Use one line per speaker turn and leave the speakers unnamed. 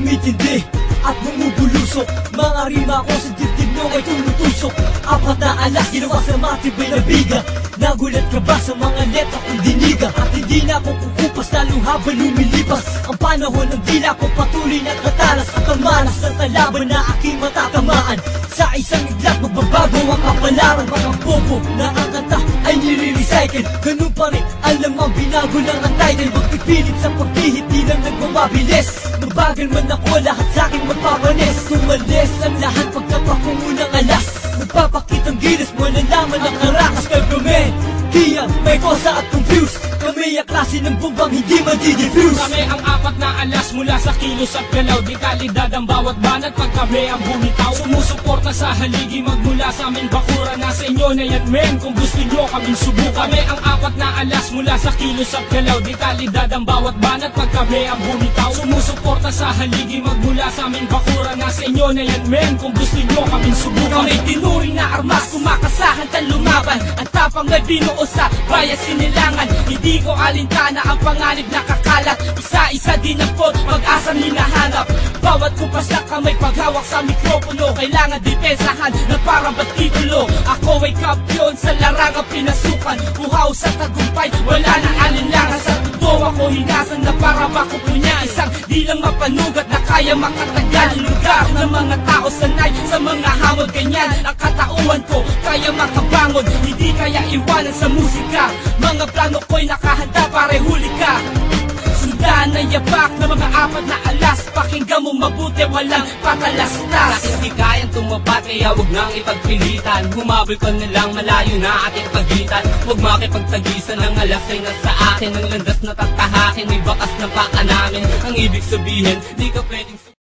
tumitindi at bumubulusok. Mga rima ko sa dibdib nung ay tumutusok. Apat na alak, ginawa sa matibay na biga. Nagulat ka ba sa mga letra kong diniga? At hindi na ako kukupas, lalong habang lumilipas. Ang panahon ng dila ko patuloy na katalas. At ang malas ng talaban na aking matatamaan. Sa isang iglap, magbabago ang kapalaran. Mga bobo na ang kanta ay nire-recycle. Ganun pa rin, alam ang binago ng title Magpipilit sa pagbihit, di lang nagmamabilis Mabagal man ako, lahat sa akin magpapanis Tumalis ang lahat pagkapak ko munang alas. Magpapakitang gilas mo nalaman ang karakas Kaya may kosa at confused. Kami ang klase ng bumbang hindi madidifuse
Kami ang apat na alas mula sa kilos at galaw. Di kalidad ang bawat banat. Pag kami ang bumitaw. Sumusuporta sa haligi magmula sa aming bakura. Nasa inyo na yan men kung gusto nyo kaming subukan. Kami ang apat na alas mula sa kilos at galaw. Di kalidad ang bawat banat. Pag kami ang bumitaw. Sumusuporta sa haligi magmula sa aming bakura. Nasa inyo na yan men kung gusto nyo kaming subukan. Kami tinuring na armas Na binuo sa bayas sinilangan. Hindi ko alintana ang panganib na kakalat. Isa-isa din ang pod, pag-asang hinahanap. Bawat kupas na kamay paghawak sa mikropono Kailangan depensahan na parang ba't titulo Ako ay kampiyon sa larangang pinasukan. Buhaw sa tagumpay, wala na alinlangan. Sa totoo ako hinasan na para makupunya Isang di lang mapanugat na kaya makatagal. Lugar ng mga tao sanay sa mga hamon Ganyan ang katauhan ko, kaya Hindi kaya iwanan sa musika. Mga plano ko'y nakahanda para huli ka. Sundan na yapak na mga apat na alas. Pakinggan mo mabuti, walang patalastas
Bakit di kayang tumapat kaya wag nang ipagpilitan. Humabol ka na lang malayo na ating pagitan. Huwag makipagtagisan ng alas ay nasa akin. Ang landas na tatahakin may bakas na paa namin. Ang ibig sabihin, di ka pwedeng